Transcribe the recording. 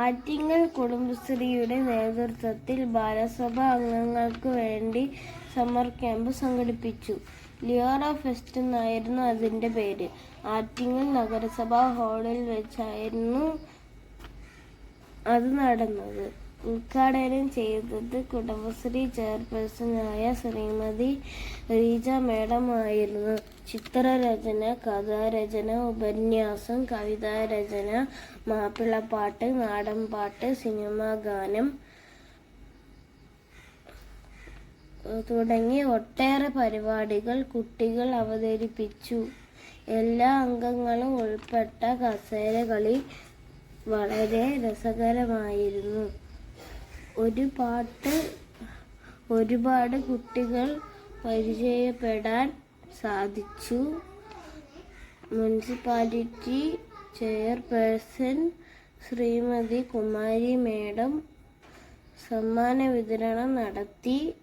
ആറ്റിങ്ങൽ കുടുംബശ്രീയുടെ നേതൃത്വത്തിൽ ബാലസഭ അംഗങ്ങൾക്ക് വേണ്ടി സമ്മർ ക്യാമ്പ് സംഘടിപ്പിച്ചു. ലിയോറ ഫെസ്റ്റ് എന്നായിരുന്നു അതിന്റെ പേര്. ആറ്റിങ്ങൽ നഗരസഭാ ഹാളിൽ വെച്ചായിരുന്നു അത് നടന്നത്. ഉദ്ഘാടനം ചെയ്തത് കുടുംബശ്രീ ചെയർപേഴ്സണായ ശ്രീമതി റീജ മേഡം ആയിരുന്നു ചിത്രരചന കഥാരചന ഉപന്യാസം കവിതാരചന മാപ്പിളപ്പാട്ട് നാടൻപാട്ട് സിനിമാ ഗാനം തുടങ്ങി ഒട്ടേറെ പരിപാടികൾ കുട്ടികൾ അവതരിപ്പിച്ചു. എല്ലാ അംഗങ്ങളും ഉൾപ്പെട്ട കസേരകളി വളരെ രസകരമായിരുന്നു. ഒരു പാട്ട് ഒരുപാട് കുട്ടികൾ പരിചയപ്പെടാൻ സാധിച്ചു. Municipality chairperson Shrimati Kumari madam സമ്മാന വിതരണം നടത്തി.